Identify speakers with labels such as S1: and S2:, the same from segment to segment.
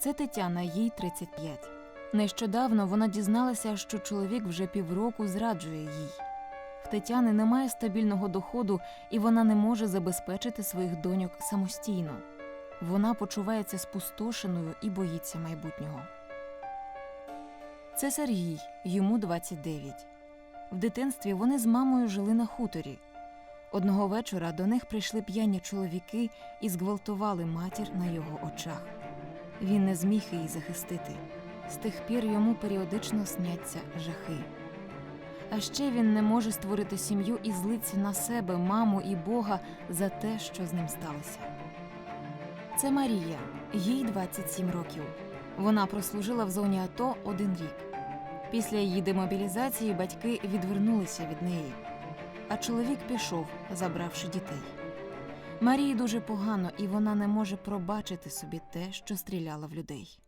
S1: Це Тетяна, їй 35. Нещодавно вона дізналася, що чоловік вже півроку зраджує їй. В Тетяни немає стабільного доходу, і вона не може забезпечити своїх доньок самостійно. Вона почувається спустошеною і боїться майбутнього. Це Сергій, йому 29. В дитинстві вони з мамою жили на хуторі. Одного вечора до них прийшли п'яні чоловіки і зґвалтували матір на його очах. Він не зміг її захистити. З тих пір йому періодично сняться жахи. А ще він не може створити сім'ю і злиться на себе, маму і Бога за те, що з ним сталося. Це Марія, їй 27 років. Вона прослужила в зоні АТО один рік. Після її демобілізації батьки відвернулися від неї, а чоловік пішов, забравши дітей. Марії дуже погано, і вона не може пробачити собі те, що стріляла в людей.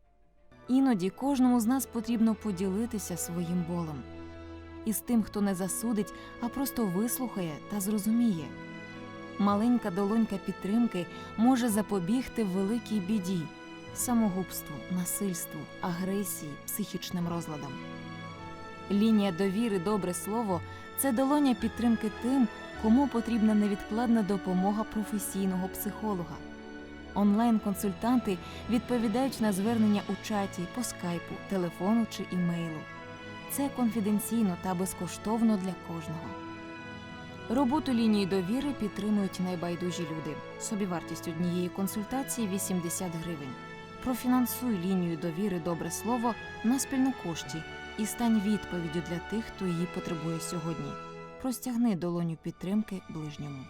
S1: Іноді кожному з нас потрібно поділитися своїм болем із тим, хто не засудить, а просто вислухає та зрозуміє. Маленька долонька підтримки може запобігти великій біді, самогубству, насильству, агресії, психічним розладам. Лінія довіри Добре слово це долоня підтримки тим, кому потрібна невідкладна допомога професійного психолога. Онлайн-консультанти відповідають на звернення у чаті, по скайпу, телефону чи імейлу. Це конфіденційно та безкоштовно для кожного. Роботу лінії довіри підтримують найбайдужі люди. Собівартість однієї консультації 80 гривень. Профінансуй лінію довіри Добре слово на спільну кошті і стань відповіддю для тих, хто її потребує сьогодні. Простягни долоню підтримки ближньому.